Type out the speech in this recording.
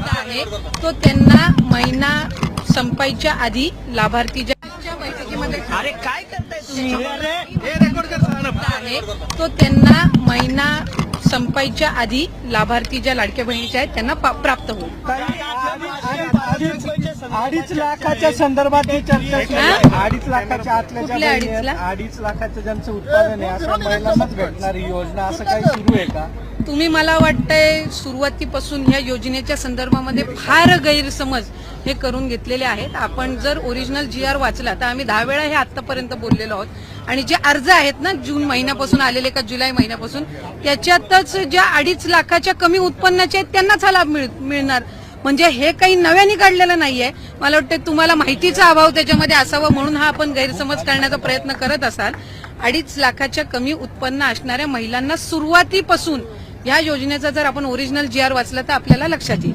आहे. तो त्यांना महिना संपायच्या आधी लाभार्थी ज्या बैठकीमध्ये काय आहे. तो त्यांना महिना संपायच्या आधी लाभार्थी ज्या लाडक्या बहिणीच्या आहेत त्यांना प्राप्त होईल. अडीच लाखाच्या संदर्भात ही चर्चा सुरू आहे. अडीच लाखाच्या आतल्या ज्या कुठल्या बहिणी अडीच आहेत, लाख? अडीच लाखाचं ज्यांचं उत्पादन आहे अशा महिलांनाच भेटणार ही योजना असं काही सुरू आहे का तुम्ही मला वाटतंय सुरुवातीपासून ह्या योजनेच्या संदर्भामध्ये फार गैरसमज हे करून घेतलेले आहेत आपण जर ओरिजिनल जी आर वाचला तर आम्ही दहा वेळा हे आतापर्यंत बोललेलो आहोत आणि जे अर्ज आहेत ना जून महिन्यापासून आलेले का जुलै महिन्यापासून त्याच्यातच ज्या अडीच लाखाच्या कमी उत्पन्नाचे आहेत त्यांनाच हा लाभ मिळ- मिळणार म्हणजे हे काही नव्याने काढलेलं नाहीये. मला वाटतं तुम्हाला माहितीचा अभाव त्याच्यामध्ये असावा म्हणून हा आपण गैरसमज करण्याचा प्रयत्न करत असाल. अडीच लाखाच्या कमी उत्पन्न असणाऱ्या महिलांना सुरुवातीपासून या योजनेचा जर आपण ओरिजिनल जी आर वाचला तर आपल्याला लक्षात येईल.